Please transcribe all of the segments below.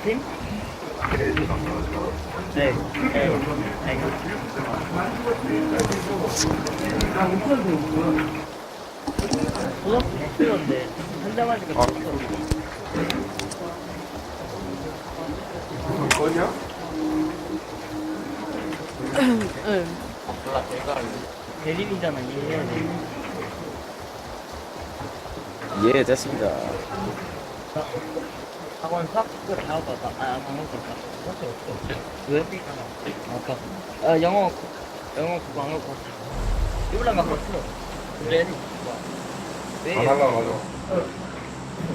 팀? 네. 네. 고등학교 학교였는데 한 달만이니까 아. 어 거냐? 응. 대리이잖아 이해해야 돼. 예, 됐습니다. 학원 수학. 아 방금 없어. 왜? 아까 아 영어 영어 그거 안 갖고 왔어. 이블랑 갖고 왔어. 그래. 안 하려고 하죠.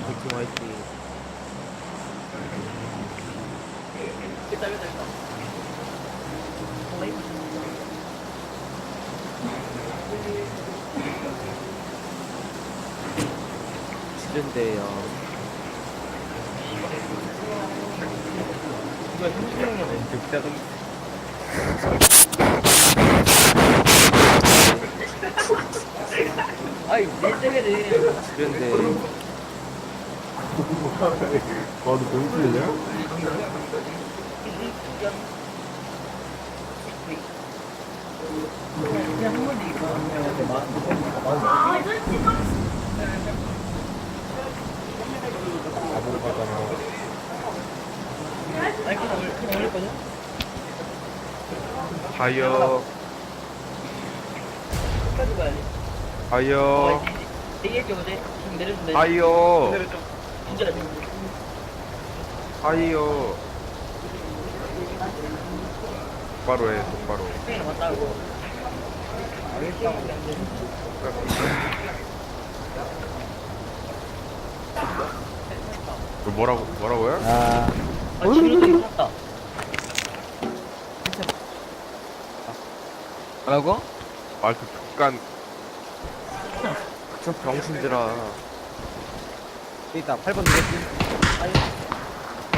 화이팅, 화이팅. 됐다 됐다 됐다. 싫은데요. 이거 30명이면 늑대가 아이 병신이냐? 그냥 한 번도 이거 하여, 끝까지 내려준다 하여, 진짜 지금 하여. 똑바로 해, 똑바로. 팽이랑 맞다 하고 왜 시간밖에 안 돼? 그 뭐라고, 뭐라고요? 아, 아 진로도 샀다 뭐라고? 말투 족간, 저 병신들아. 있다, 8번 누겠지? 아니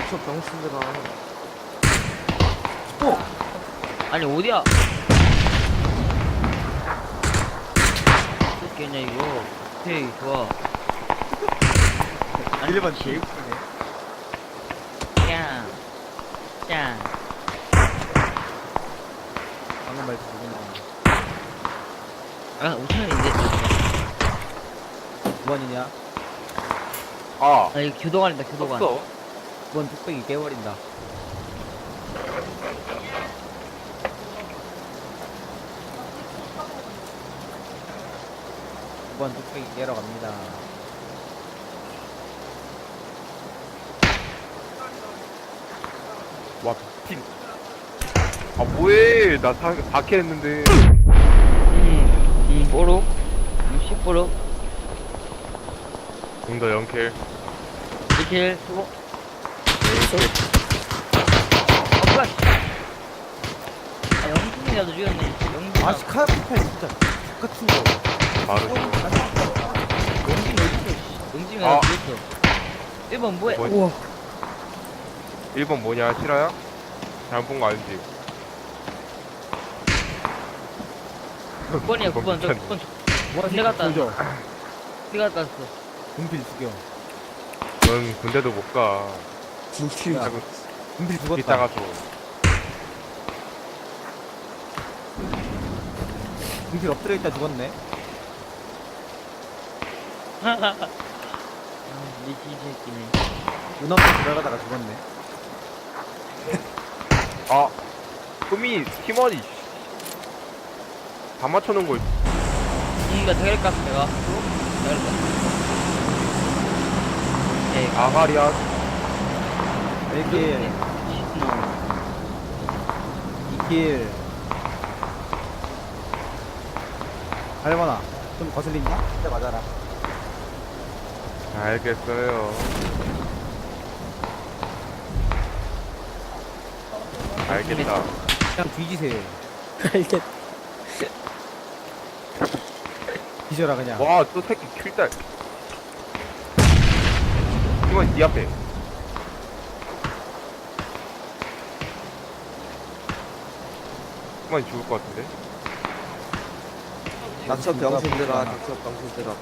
저 병신들아. 아니 어디야? 어떻게냐 이거 오케이 좋아 1번 제일 크네. 짱 짱. 방금 말투 누구나. 아 5천원인데 9번이냐? 아, 아 이거 교도관이다 교도관 없어. 9번 뚝배기 깨버린다. 두번 뚝배기 깨러 갑니다. 와, 미친. 아, 뭐해. 나 다, 다캐 했는데. 음, 음 뽀록 60뽀록 공더 0킬. 1킬 수고 어 뭐야 아 영준이라도 죽였네 영준 아 씨, 카야피팔 진짜 똑같은 거. 바로. 영준이 어딨어 영준이가 아. 죽였어 1번 뭐해 뭐, 우와. 1번 뭐냐, 실화야? 잘못 본 거 아니지? 9번이야 9번 저 9번 뭐 군대 갔다 죠 군대 갔다 왔어 군필 죽여. 넌 군대도 못 가. 군필 자꾸 군필 죽었다. 이따가 또. 군필 엎드려 있다 죽었네. 아 미친 새끼네 운항도 들어가다가 죽었네. 아, 팀원이 씨. 다 맞춰놓은 걸. 대가리 깠어 내가 깠어 에이 아가리야. 네 1킬, 2킬. 8번아, 좀 거슬리니? 진짜 맞아라. 알겠어요. 알겠다. 그냥 뒤지세요. 뒤져라 그냥. 와, 또 새끼 킬딸. 이건 네 앞에. 이건 죽을 것 같은데? 닥쳐 병신들아, 닥쳐 병신들아.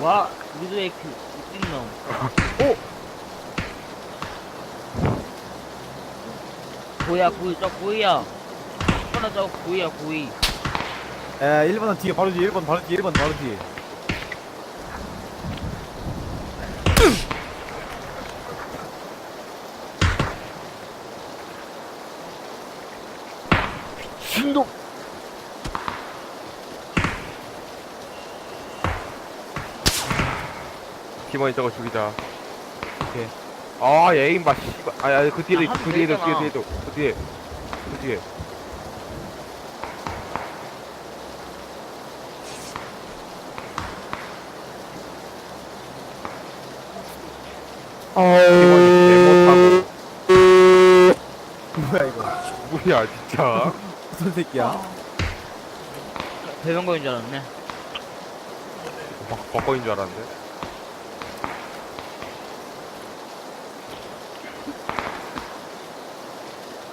와, 미드웨이크, 미친 놈. 오! 고야, 고이, 저 고이야. 하나 저 고이야, 고이. 에 1번은 뒤에 바로 뒤에 1번 바로 뒤에 1번 바로 뒤에 팀원이 저거 죽이자 오케이. 아 에임 봐 씨발. 아 야 그 뒤에도 아, 있- 하도 그 뒤에도 되잖아. 뒤에 뒤에도 그 뒤에. 그 뒤에. 팀원이 개 뭐야 이거? 못하고 뭐야 진짜. 무슨 새끼야? 배변거인 줄 알았네. 막 벚거인 줄 알았는데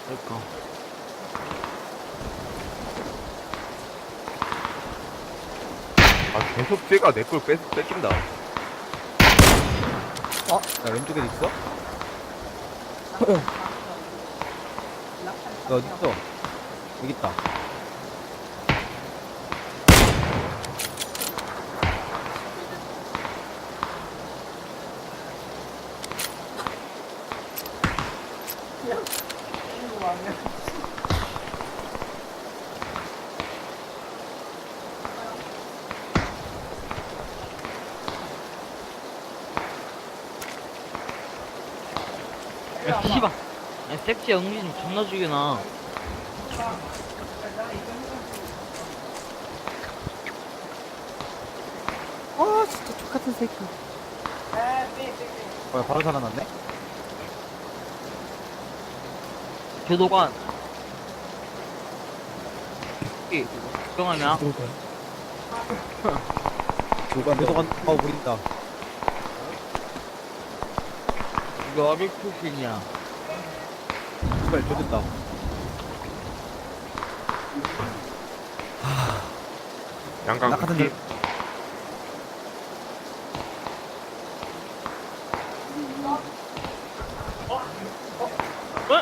그니까. 아 계속 쟤가 내걸 뺏긴다 어? 야 왼쪽에 있어? 너 어디 있어? 여기 있다 야, 씨발. 야, 섹시 좀 존나 죽여놔. 아 진짜 족같은 새끼 뭐야 바로 살아났네? 교도관. 이, 걱정하냐? 교관 교도관 어 부린다 이거 어릴 출신이야. 씨발 조졌다 양강 낙하산 뒤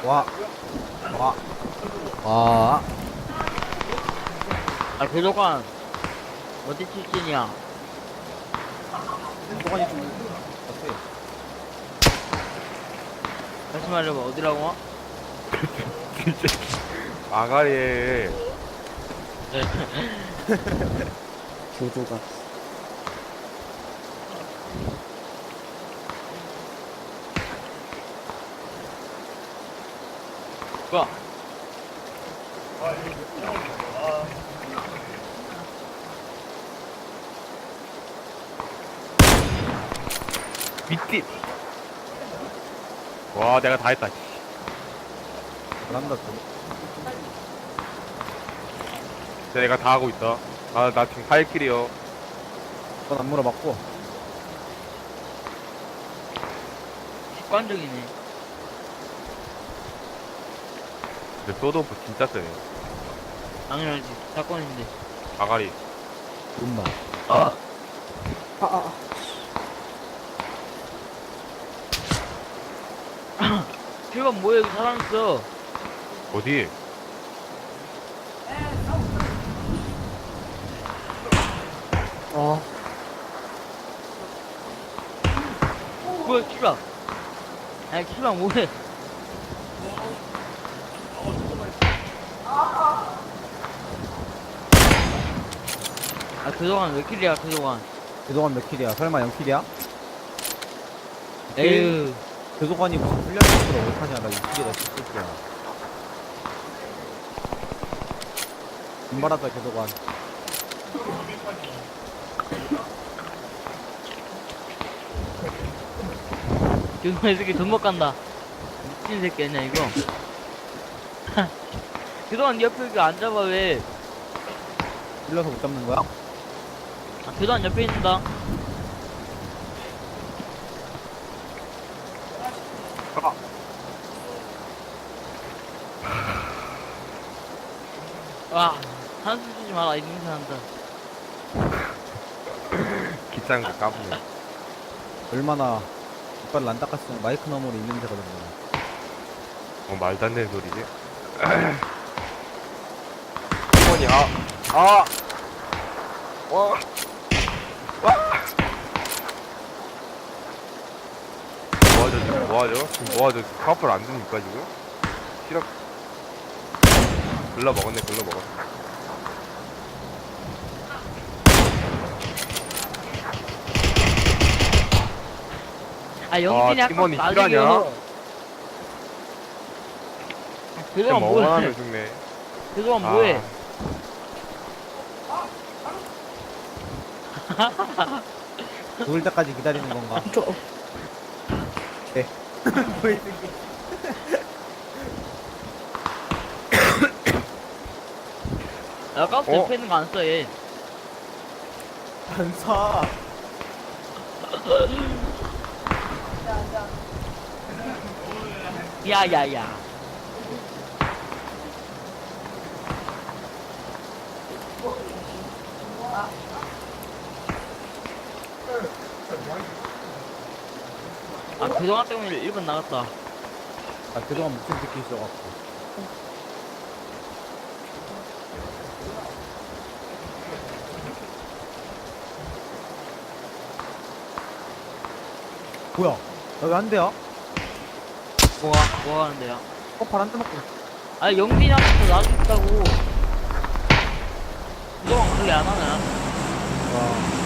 와. 와. 와. 아, 교도관. 어디 출신이야? 교도관이 좀 어때? 다시 말해봐, 어디라고? 아가리에 교도관. 뭐야? 밑뒷 와 내가 다 했다 씨. 잘한다 또. 진짜 내가 다 하고 있다 아 나 지금 8킬이요 넌안 물어봤고. 습관적이네. 근데 소도프 진짜 세네 당연하지. 사건인데. 아가리 음마. 아. 필건 뭐야, 여기 사람 있어. 어디? 어. 뭐야, 키가. 야, 키가 뭐해. 아, 그동안 왜 킬이야, 그동안. 교도관 몇 킬이야? 설마 0 킬이야? 에휴. 교도관이 무슨 훈련식으로 못하냐? 나 6킬이다 진짜. 분발하자 교도관. 그동안 이 새끼 돈못 간다. 미친 새끼 아니야, 이거. 네 옆에 이렇게 안 잡아, 왜. 일러서 못 잡는 거야? 아, 그동안 옆에 있는다. 와, 한숨 쉬지 마 라, 이 냄새 난다. 비싼 거 까부네. 얼마나 이빨을 안 닦았으면 마이크 너머로 있는 데거든요. 어, 말도 안 되는 소리지. 어머니, 아, 아! 와! 와! 뭐하죠, 지금? 뭐하죠? 지금 뭐하죠? 지금 카우팔 안 됩니까, 지금? 시럽. 글러 먹었네, 글러 먹었어. 아 영진이 아, 아까 팀원이 실화냐? 아, 그동안 먹어만 뭐해 하면 죽네. 그동안 아, 뭐해 죽을 때까지 기다리는 건가? 네. 야 가스 어? 옆에 있는 거 안 써얘안 사. 야야야 아 그동안 때문에 1번 나갔다 아, 그동안 목소리 듣기 있어갖고. 뭐야? 나왜안 돼요? 뭐가 뭐가 하는데요 커팔 안 뜨먹고. 아 영빈이한테 나도 있다고 그동안 그렇게 안 하냐 와.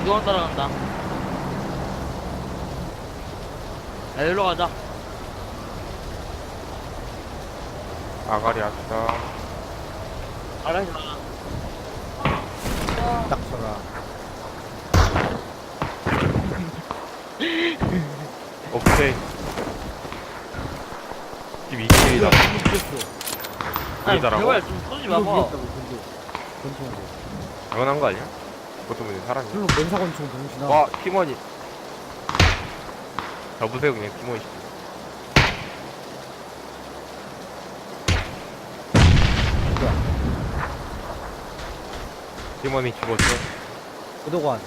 그동안 따라간다 야 일로 가자 아가리 아프다. 알았어 딱 쳐라. 오케이. 12K다. 아니 보이더라고. 제발 좀 쏘지 마봐 권총으로. 당연한 거 아니야? 그것도 문제 사람이. 별로 멘사 권총 병신아. 와, 팀원이. 접으세요, 그냥 팀원이. 팀원이 죽었어. 구도관.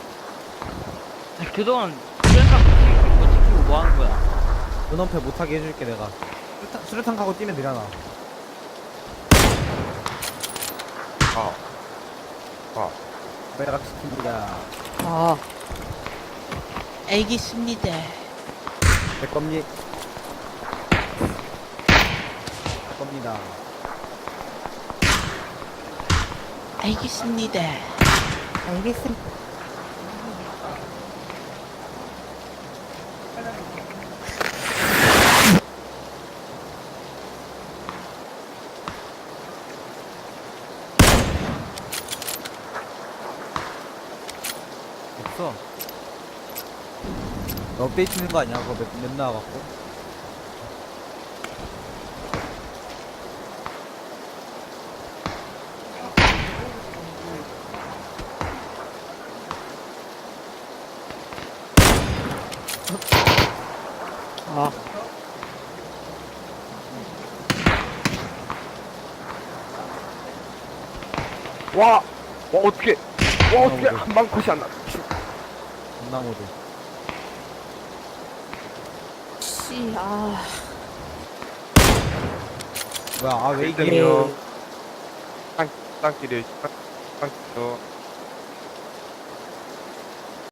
그동안 수련장 지키고 지키고 뭐 하는 거야 눈엄패 못하게 해줄게 내가. 수류탄, 수류탄 가고 뛰면 되잖아. 아. 아. 매락 시킵니다. 아, 알겠습니다. 내 겁니다. 내 겁니다. 알겠습니다. 알겠습니다. 없어. 너 업데이트 있는 거 아니야? 그거 몇, 몇 나와갖고. 아, 와! 와, 어떻게. 와, 어떻게 한 방 컷이 안 나. 모드. 씨, 아, 뭐야, 아, 왜 이게. 일등이요. 땅, 땅길에, 땅, 땅길이요.